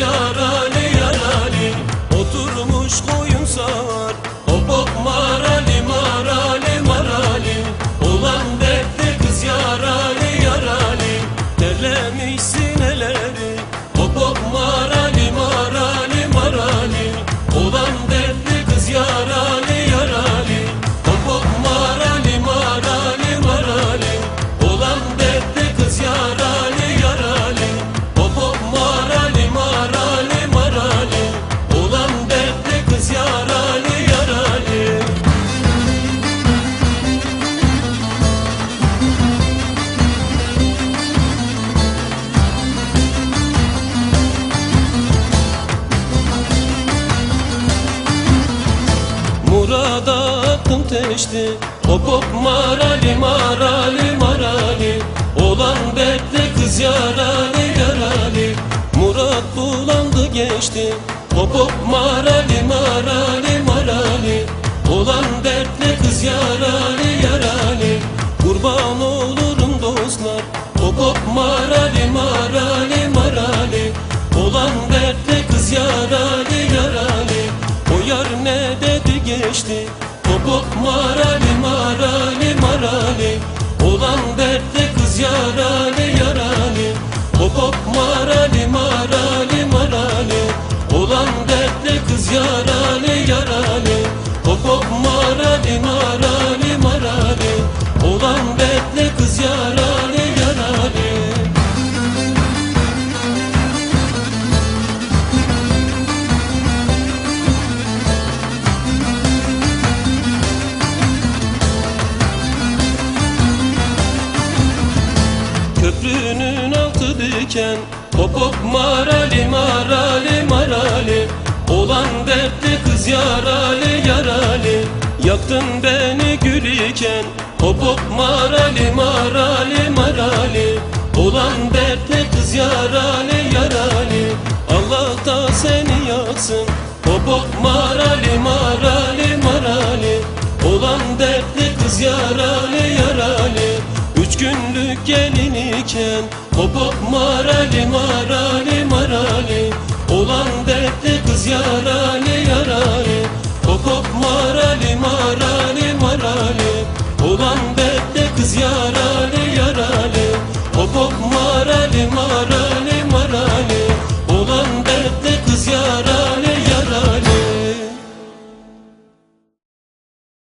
yarali yarali Oturmuş koyun sağar Hop hop marali marali marali Olan dertli kız yarali yarali Terlemiş sineleri attım teşti. Hop hop marali marali marali. Olan dertte kız yarali yarali. Murat bulandı geçti. Hop hop marali marali marali. Olan dertle kız yarali yarali. Kurban olurum dostlar. Hop hop marali marali marali. Olan dertle kız yarali yarali. O yar ne dedi geçti Hop marali marali marali. Olan dertte kız yarali yarali. Hop hop marali marali marali. Olan dertte kız yarali yarali. Hop hop marali marali marali. Olan dertte kız yarali Köprünün altı diken Hop hop marali marali marali. Olan dertte kız yarali yarali. Yaktın beni gül iken Hop hop marali marali marali. Olan dertte kız yarali yarali. Allah da seni yaksın Hop hop marali marali iken Hop hop marali marali marali Olan dertli kız yarali